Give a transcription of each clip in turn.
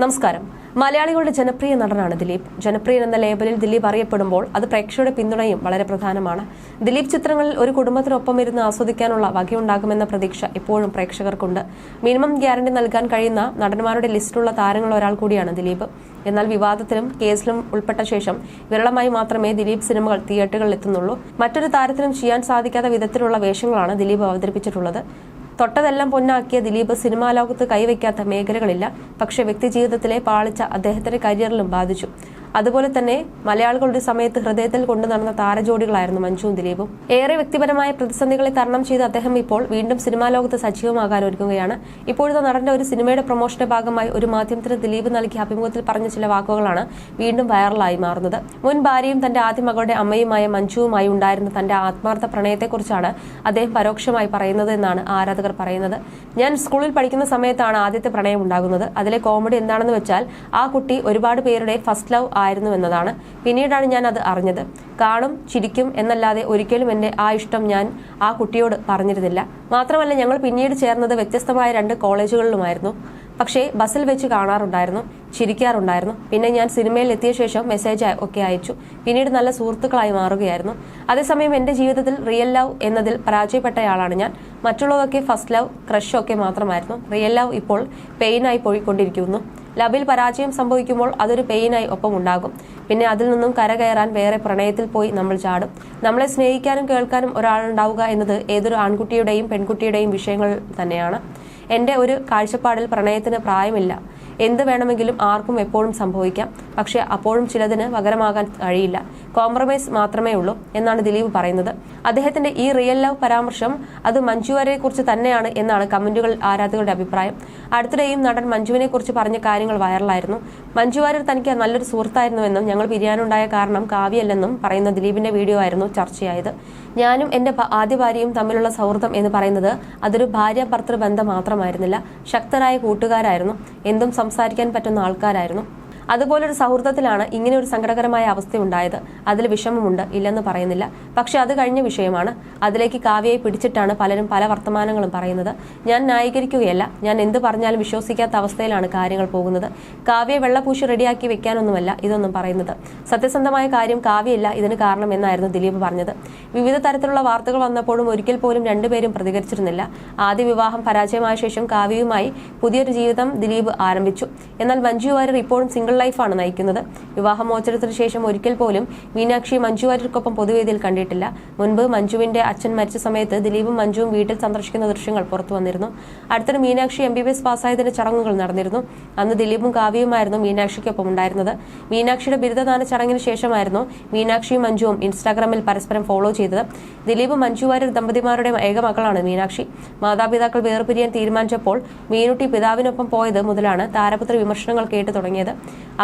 നമസ്കാരം. മലയാളികളുടെ ജനപ്രിയ നടനാണ് ദിലീപ്. ജനപ്രിയൻ എന്ന ലേബലിൽ ദിലീപ് അറിയപ്പെടുമ്പോൾ അത് പ്രേക്ഷകരുടെ പിന്തുണയും വളരെ പ്രധാനമാണ്. ദിലീപ് ചിത്രങ്ങളിൽ ഒരു കുടുംബത്തിനൊപ്പം ഇരുന്ന് ആസ്വദിക്കാനുള്ള വകയുണ്ടാകുമെന്ന പ്രതീക്ഷ ഇപ്പോഴും പ്രേക്ഷകർക്കുണ്ട്. മിനിമം ഗ്യാരണ്ടി നൽകാൻ കഴിയുന്ന നടന്മാരുടെ ലിസ്റ്റിലുള്ള താരങ്ങൾ ഒരാൾ കൂടിയാണ് ദിലീപ്. എന്നാൽ വിവാദത്തിലും കേസിലും ഉൾപ്പെട്ട ശേഷം വിരളമായി മാത്രമേ ദിലീപ് സിനിമകൾ തിയേറ്ററുകളിൽ എത്തുന്നുള്ളൂ. മറ്റൊരു താരത്തിനും ചെയ്യാൻ സാധിക്കാത്ത വിധത്തിലുള്ള വേഷങ്ങളാണ് ദിലീപ് അവതരിപ്പിച്ചിട്ടുള്ളത്. തൊട്ടതെല്ലാം പൊന്നാക്കിയ ദിലീപ് സിനിമാ ലോകത്ത് കൈവയ്ക്കാത്ത മേഖലകളില്ല. പക്ഷെ വ്യക്തിജീവിതത്തിലെ പാളിച്ച അദ്ദേഹത്തിന്റെ കരിയറിലും ബാധിച്ചു. അതുപോലെ തന്നെ മലയാളികളുടെ സമയത്ത് ഹൃദയത്തിൽ കൊണ്ടു നടന്ന താരജോഡികളായിരുന്നു മഞ്ജുവും ദിലീപും. ഏറെ വ്യക്തിപരമായ പ്രതിസന്ധികളെ തരണം ചെയ്ത് അദ്ദേഹം ഇപ്പോൾ വീണ്ടും സിനിമാ ലോകത്ത് സജീവമാകാൻ ഒരുങ്ങുകയാണ്. ഇപ്പോഴത്തെ നടന്റെ ഒരു സിനിമയുടെ പ്രൊമോഷന്റെ ഭാഗമായി ഒരു മാധ്യമത്തിന് ദിലീപ് നൽകിയ അഭിമുഖത്തിൽ പറഞ്ഞ ചില വാക്കുകളാണ് വീണ്ടും വൈറലായി മാറുന്നത്. മുൻ ഭാര്യയും തന്റെ ആദ്യ മകളുടെ അമ്മയുമായ മഞ്ജുവുമായി ഉണ്ടായിരുന്ന തന്റെ ആത്മാർത്ഥ പ്രണയത്തെക്കുറിച്ചാണ് അദ്ദേഹം പരോക്ഷമായി പറയുന്നത് എന്നാണ് ആരാധകർ പറയുന്നത്. ഞാൻ സ്കൂളിൽ പഠിക്കുന്ന സമയത്താണ് ആദ്യത്തെ പ്രണയം ഉണ്ടാകുന്നത്. അതിലെ കോമഡി എന്താണെന്ന് വെച്ചാൽ ആ കുട്ടി ഒരുപാട് പേരുടെ ഫസ്റ്റ് ലവ് ആയിരുന്നു എന്നതാണ്. പിന്നീടാണ് ഞാൻ അത് അറിഞ്ഞത്. കാണും ചിരിക്കും എന്നല്ലാതെ ഒരിക്കലും എന്റെ ആ ഇഷ്ടം ഞാൻ ആ കുട്ടിയോട് പറഞ്ഞിരുന്നില്ല. മാത്രമല്ല ഞങ്ങൾ പിന്നീട് ചേർന്നത് വ്യത്യസ്തമായ രണ്ട് കോളേജുകളിലുമായിരുന്നു. പക്ഷേ ബസ്സിൽ വെച്ച് കാണാറുണ്ടായിരുന്നു ചിരിക്കാറുണ്ടായിരുന്നു. പിന്നെ ഞാൻ സിനിമയിൽ എത്തിയ ശേഷം മെസ്സേജ് ഒക്കെ അയച്ചു. പിന്നീട് നല്ല സുഹൃത്തുക്കളായി മാറുകയായിരുന്നു. അതേസമയം എന്റെ ജീവിതത്തിൽ റിയൽ ലവ് എന്നതിൽ പരാജയപ്പെട്ടയാളാണ് ഞാൻ. മറ്റുള്ളതൊക്കെ ഫസ്റ്റ് ലവ് ക്രഷൊക്കെ മാത്രമായിരുന്നു. റിയൽ ലവ് ഇപ്പോൾ പെയിനായി പോയിക്കൊണ്ടിരിക്കുന്നു. ലവിൽ പരാജയം സംഭവിക്കുമ്പോൾ അതൊരു പെയിനായി ഒപ്പം ഉണ്ടാകും പിന്നെ അതിൽ നിന്നും കരകയറാൻ വേറെ പ്രണയത്തിൽ പോയി നമ്മൾ ചാടും. നമ്മളെ സ്നേഹിക്കാനും കേൾക്കാനും ഒരാളുണ്ടാവുക എന്നത് ഏതൊരു ആൺകുട്ടിയുടെയും പെൺകുട്ടിയുടെയും വിഷയങ്ങൾ തന്നെയാണ്. എന്റെ ഒരു കാഴ്ചപ്പാടിൽ പ്രണയത്തിന് പ്രായമില്ല. എന്ത് വേണമെങ്കിലും ആർക്കും എപ്പോഴും സംഭവിക്കാം. പക്ഷേ അപ്പോഴും ചിലതിന് പകരമാകാൻ കഴിയില്ല. കോംപ്രമൈസ് മാത്രമേ ഉള്ളൂ എന്നാണ് ദിലീപ് പറയുന്നത്. അദ്ദേഹത്തിന്റെ ഈ റിയൽ ലവ് പരാമർശം അത് മഞ്ജുവാരെ കുറിച്ച് തന്നെയാണ് എന്നാണ് കമന്റുകൾ ആരാധകരുടെ അഭിപ്രായം. അടുത്തിടെയും നടൻ മഞ്ജുവിനെ കുറിച്ച് പറഞ്ഞ കാര്യങ്ങൾ വൈറലായിരുന്നു. മഞ്ജു വാര്യർ തനിക്ക് നല്ലൊരു സുഹൃത്തായിരുന്നുവെന്നും ഞങ്ങൾ പിരിയാനുണ്ടായ കാരണം കാവ്യല്ലെന്നും പറയുന്ന ദിലീപിന്റെ വീഡിയോ ആയിരുന്നു ചർച്ചയായത്. ഞാനും എന്റെ ആദ്യ ഭാര്യയും തമ്മിലുള്ള സൗഹൃദം എന്ന് പറയുന്നത് അതൊരു ഭാര്യ ഭർത്തൃ ബന്ധം മാത്രമായിരുന്നില്ല ശക്തരായ കൂട്ടുകാരായിരുന്നു എന്തും സംസാരിക്കാൻ പറ്റുന്ന ആൾക്കാരായിരുന്നു. അതുപോലൊരു സൗഹൃദത്തിലാണ് ഇങ്ങനെ ഒരു സങ്കടകരമായ അവസ്ഥ ഉണ്ടായത് അതിൽ വിഷമമുണ്ട് ഇല്ലെന്ന് പറയുന്നില്ല. പക്ഷെ അത് കഴിഞ്ഞ വിഷയമാണ്. അതിലേക്ക് കാവ്യയെ പിടിച്ചിട്ടാണ് പലരും പല വർത്തമാനങ്ങളും പറയുന്നത്. ഞാൻ ന്യായീകരിക്കുകയല്ല. ഞാൻ എന്ത് പറഞ്ഞാലും വിശ്വസിക്കാത്ത അവസ്ഥയിലാണ് കാര്യങ്ങൾ പോകുന്നത്. കാവ്യ വെള്ളപൂശി റെഡിയാക്കി വെക്കാനൊന്നുമല്ല ഇതൊന്നും പറയുന്നത്. സത്യസന്ധമായ കാര്യം കാവ്യയില്ല. ഇതിന് കാരണം എന്നായിരുന്നു ദിലീപ് പറഞ്ഞത്. വിവിധ തരത്തിലുള്ള വാർത്തകൾ വന്നപ്പോഴും ഒരിക്കൽ പോലും രണ്ടുപേരും പ്രതികരിച്ചിരുന്നില്ല. ആദ്യ വിവാഹം പരാജയമായ ശേഷം കാവ്യയുമായി പുതിയൊരു ജീവിതം ദിലീപ് ആരംഭിച്ചു. എന്നാൽ മഞ്ജു വാര്യർ ഇപ്പോഴും സിംഗിൾ ലൈഫാണ് നയിക്കുന്നത്. വിവാഹമോചനത്തിന് ശേഷം ഒരിക്കൽ പോലും മീനാക്ഷി മഞ്ജു വാര്യർക്കൊപ്പം പൊതുവേദിയിൽ കണ്ടിട്ടില്ല. മുൻപ് മഞ്ജുവിന്റെ അച്ഛൻ മരിച്ച സമയത്ത് ദിലീപും മഞ്ജുവും വീട്ടിൽ സന്ദർശിക്കുന്ന ദൃശ്യങ്ങൾ പുറത്തു വന്നിരുന്നു. അടുത്തിടെ Meenakshi M B B S പാസ്സായതിന്റെ ചടങ്ങുകൾ നടന്നിരുന്നു. അന്ന് ദിലീപും കാവ്യയുമായിരുന്നു മീനാക്ഷിക്കൊപ്പം ഉണ്ടായിരുന്നത്. മീനാക്ഷിയുടെ ബിരുദദാന ചടങ്ങിന് ശേഷമായിരുന്നു മീനാക്ഷിയും മഞ്ജുവും ഇൻസ്റ്റാഗ്രാമിൽ പരസ്പരം ഫോളോ ചെയ്തത്. ദിലീപ് മഞ്ജു വാര്യർ ദമ്പതിമാരുടെ ഏക മകളാണ് മീനാക്ഷി. മാതാപിതാക്കൾ വേർപിരിയാൻ തീരുമാനിച്ചപ്പോൾ മീനുട്ടി പിതാവിനൊപ്പം പോയത് മുതലാണ് താരപുത്ര വിമർശനങ്ങൾ കേട്ടു തുടങ്ങിയത്.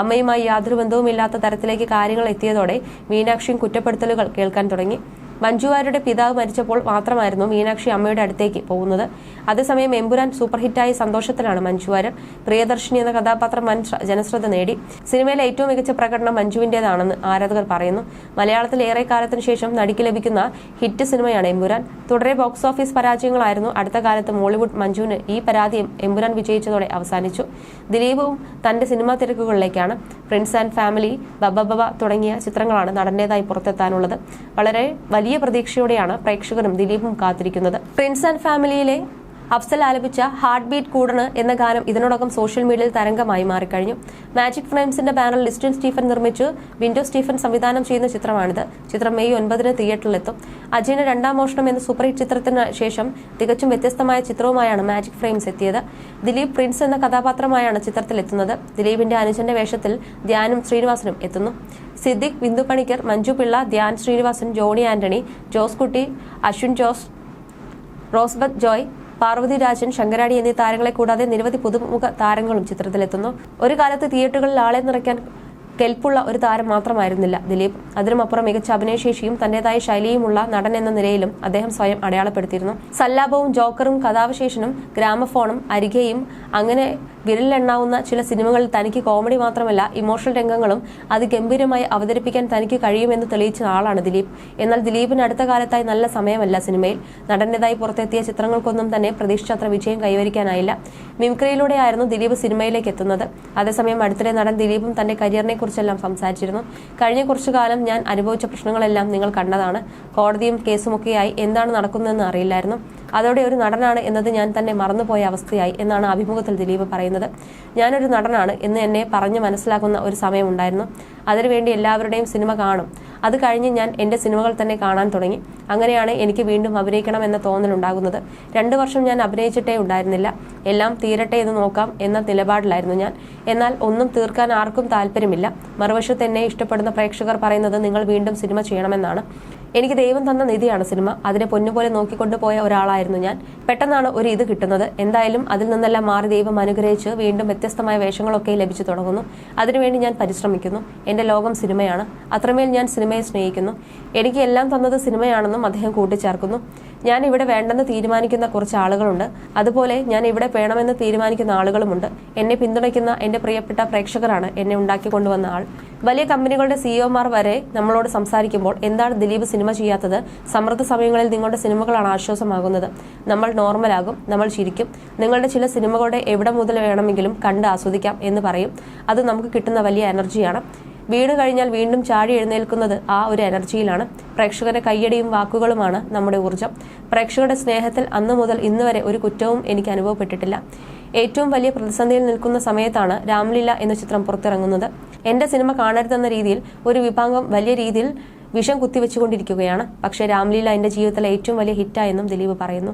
അമ്മയുമായി യാതൊരു ബന്ധവുമില്ലാത്ത തരത്തിലേക്ക് കാര്യങ്ങൾ എത്തിയതോടെ മീനാക്ഷിയും കുറ്റപ്പെടുത്തലുകൾ കേൾക്കാൻ തുടങ്ങി. മഞ്ജുവാരുടെ പിതാവ് മരിച്ചപ്പോൾ മാത്രമായിരുന്നു മീനാക്ഷി അമ്മയുടെ അടുത്തേക്ക് പോകുന്നത്. അതേസമയം എമ്പുരാൻ സൂപ്പർ ഹിറ്റായി സന്തോഷത്തിലാണ് മഞ്ജുവാരർ പ്രിയദർശിനി എന്ന കഥാപാത്രം വൻ ജനശ്രദ്ധ നേടി. സിനിമയിലെ ഏറ്റവും മികച്ച പ്രകടനം മഞ്ജുവിന്റേതാണെന്ന് ആരാധകർ പറയുന്നു. മലയാളത്തിൽ ഏറെ കാലത്തിന് ശേഷം നടിക്ക് ലഭിക്കുന്ന ഹിറ്റ് സിനിമയാണ് എമ്പുരാൻ. തുടരെ ബോക്സ് ഓഫീസ് പരാജയങ്ങളായിരുന്നു അടുത്ത കാലത്ത് മോളിവുഡ് മഞ്ജുവിന് ഈ പരാതിയും എമ്പുരാൻ വിജയിച്ചതോടെ അവസാനിച്ചു. ദിലീപും തന്റെ സിനിമാ തിരക്കുകളിലേക്കാണ്. പ്രിൻസ് ആൻഡ് ഫാമിലി ബബബബ തുടങ്ങിയ ചിത്രങ്ങളാണ് നടന്റേതായി പുറത്തെത്താനുള്ളത്. വളരെ വലിയ പ്രതീക്ഷയോടെയാണ് പ്രേക്ഷകരും ദിലീപും കാത്തിരിക്കുന്നത്. പ്രിൻസ് ആൻഡ് ഫാമിലിയിലെ അഫ്സൽ ആലപിച്ച ഹാർട്ട് ബീറ്റ് കൂടണ് എന്ന ഗാനം ഇതിനോടകം സോഷ്യൽ മീഡിയയിൽ തരംഗമായി മാറിക്കഴിഞ്ഞു. മാജിക് ഫ്രെയിംസിന്റെ ബാനർ ലിസ്റ്റിൻ സ്റ്റീഫൻ നിർമ്മിച്ചു. വിൻഡോ സ്റ്റീഫൻ സംവിധാനം ചെയ്യുന്ന ചിത്രമാണിത്. ചിത്രം മെയ് ഒൻപതിന് തിയേറ്ററിലെത്തും. അജയന് രണ്ടാം മോഷണം എന്ന സൂപ്പർ ഹിറ്റ് ചിത്രത്തിന് ശേഷം തികച്ചും വ്യത്യസ്തമായ ചിത്രവുമായാണ് മാജിക് ഫ്രെയിംസ് എത്തിയത്. ദിലീപ് പ്രിൻസ് എന്ന കഥാപാത്രമായാണ് ചിത്രത്തിലെത്തുന്നത്. ദിലീപിന്റെ അനുജന്റെ വേഷത്തിൽ ധ്യാനും ശ്രീനിവാസനും എത്തുന്നു. സിദ്ദിഖ് ബിന്ദു പണിക്കർ മഞ്ജു പിള്ള ധ്യാൻ ശ്രീനിവാസൻ ജോണി ആന്റണി ജോസ് കുട്ടി അശ്വിൻ ജോസ് റോസ്ബത്ത് ജോയ് പാർവതി രാജൻ ശങ്കരാടി എന്നീ താരങ്ങളെ കൂടാതെ നിരവധി പുതുമുഖ താരങ്ങളും ചിത്രത്തിലെത്തുന്നു. ഒരു കാലത്ത് തിയേറ്ററുകളിൽ ആളെ നിറയ്ക്കാൻ കെൽപ്പുള്ള ഒരു താരം മാത്രമായിരുന്നില്ല. ദിലീപ്. അതിനുമപ്പുറം മികച്ച അഭിനയശേഷിയും തന്റേതായ ശൈലിയുമുള്ള നടൻ എന്ന നിലയിലും അദ്ദേഹം സ്വയം അടയാളപ്പെടുത്തിയിരുന്നു. സല്ലാപവും ജോക്കറും കഥാവശേഷനും ഗ്രാമഫോണും അരികെയും അങ്ങനെ വിരലിലെണ്ണാവുന്ന ചില സിനിമകളിൽ തനിക്ക് കോമഡി മാത്രമല്ല ഇമോഷണൽ രംഗങ്ങളും അത് ഗംഭീരമായി അവതരിപ്പിക്കാൻ തനിക്ക് കഴിയുമെന്ന് തെളിയിച്ച ആളാണ് ദിലീപ്. എന്നാൽ ദിലീപിന് അടുത്ത കാലത്തായി നല്ല സമയമല്ല സിനിമയിൽ. നടന്റേതായി പുറത്തെത്തിയ ചിത്രങ്ങൾക്കൊന്നും തന്നെ പ്രതീക്ഷിച്ചത്ര വിജയം കൈവരിക്കാനായില്ല. മിമിക്രിയിലൂടെയായിരുന്നു ദിലീപ് സിനിമയിലേക്ക് എത്തുന്നത്. അതേസമയം അടുത്തിടെ നടൻ ദിലീപും തന്റെ കരിയറിനെ കുറിച്ചെല്ലാം സംസാരിച്ചിരുന്നു. കഴിഞ്ഞ കുറച്ചു കാലം ഞാൻ അനുഭവിച്ച പ്രശ്നങ്ങളെല്ലാം നിങ്ങൾ കണ്ടതാണ്. കോടതിയും കേസുമൊക്കെയായി എന്താണ് നടക്കുന്നതെന്ന് അറിയില്ലായിരുന്നു. അതോടെ ഒരു നടനാണ് എന്നത് ഞാൻ തന്നെ മറന്നുപോയ അവസ്ഥയായി എന്നാണ് അഭിമുഖത്തിൽ ദിലീപ് പറയുന്നത്. ഞാനൊരു നടനാണ് എന്ന് എന്നെ പറഞ്ഞു മനസ്സിലാക്കുന്ന ഒരു സമയമുണ്ടായിരുന്നു അതിനുവേണ്ടി എല്ലാവരുടെയും സിനിമ കാണും. അത് കഴിഞ്ഞ് ഞാൻ എന്റെ സിനിമകൾ തന്നെ കാണാൻ തുടങ്ങി. അങ്ങനെയാണ് എനിക്ക് വീണ്ടും അഭിനയിക്കണം എന്ന തോന്നലുണ്ടാകുന്നത്. രണ്ടു വർഷം ഞാൻ അഭിനയിച്ചിട്ടേ ഉണ്ടായിരുന്നില്ല. എല്ലാം തീരട്ടെ എന്ന് നോക്കാം എന്ന നിലപാടിലായിരുന്നു ഞാൻ. എന്നാൽ ഒന്നും തീർക്കാൻ ആർക്കും താല്പര്യമില്ല. മറുവശത്ത് എന്നെ ഇഷ്ടപ്പെടുന്ന പ്രേക്ഷകർ പറയുന്നത് നിങ്ങൾ വീണ്ടും സിനിമ ചെയ്യണമെന്നാണ്. എനിക്ക് ദൈവം തന്ന നിധിയാണ് സിനിമ. അതിനെ പൊന്നുപോലെ നോക്കിക്കൊണ്ടുപോയ ഒരാളായിരുന്നു ഞാൻ. പെട്ടെന്നാണ് ഒരു ഇത് കിട്ടുന്നത്. എന്തായാലും അതിൽ നിന്നെല്ലാം മാറി ദൈവം അനുഗ്രഹിച്ച് വീണ്ടും വ്യത്യസ്തമായ വേഷങ്ങളൊക്കെ ലഭിച്ചു തുടങ്ങുന്നു. അതിനുവേണ്ടി ഞാൻ പരിശ്രമിക്കുന്നു. എന്റെ ലോകം സിനിമയാണ്. അത്രമേൽ ഞാൻ സിനിമയെ സ്നേഹിക്കുന്നു. എനിക്ക് എല്ലാം തന്നത് സിനിമയാണെന്നും അദ്ദേഹം കൂട്ടിച്ചേർക്കുന്നു. ഞാൻ ഇവിടെ വേണ്ടെന്ന് തീരുമാനിക്കുന്ന കുറച്ച് ആളുകളുണ്ട്. അതുപോലെ ഞാൻ ഇവിടെ വേണമെന്ന് തീരുമാനിക്കുന്ന ആളുകളുമുണ്ട്. എന്നെ പിന്തുണയ്ക്കുന്ന എന്റെ പ്രിയപ്പെട്ട പ്രേക്ഷകരാണ് എന്നെ ഉണ്ടാക്കി കൊണ്ടുവന്ന ആൾ. വലിയ കമ്പനികളുടെ സിഇഒമാർ വരെ നമ്മളോട് സംസാരിക്കുമ്പോൾ എന്താണ് ദിലീപ് സിനിമ ചെയ്യാത്തത്? സമൃദ്ധ സമയങ്ങളിൽ നിങ്ങളുടെ സിനിമകളാണ് ആശ്വാസമാകുന്നത്. നമ്മൾ നോർമലാകും നമ്മൾ ചിരിക്കും. നിങ്ങളുടെ ചില സിനിമകളുടെ എവിടെ മുതൽ വേണമെങ്കിലും കണ്ട് ആസ്വദിക്കാം എന്ന് പറയും. അത് നമുക്ക് കിട്ടുന്ന വലിയ എനർജിയാണ്. വീണ് കഴിഞ്ഞാൽ വീണ്ടും ചാടി എഴുന്നേൽക്കുന്നത് ആ ഒരു എനർജിയിലാണ്. പ്രേക്ഷകരുടെ കയ്യടിയും വാക്കുകളുമാണ് നമ്മുടെ ഊർജം. പ്രേക്ഷകരുടെ സ്നേഹത്തിൽ അന്നു മുതൽ ഇന്ന് വരെ ഒരു കുറ്റവും എനിക്ക് അനുഭവപ്പെട്ടിട്ടില്ല. ഏറ്റവും വലിയ പ്രതിസന്ധിയിൽ നിൽക്കുന്ന സമയത്താണ് രാംലീല എന്ന ചിത്രം പുറത്തിറങ്ങുന്നത്. എന്റെ സിനിമ കാണരുതെന്ന രീതിയിൽ ഒരു വിഭാഗം വലിയ രീതിയിൽ വിഷം കുത്തിവെച്ചുകൊണ്ടിരിക്കുകയാണ്. പക്ഷേ രാംലീല എന്റെ ജീവിതത്തിലെ ഏറ്റവും വലിയ ഹിറ്റായെന്നും ദിലീപ് പറയുന്നു.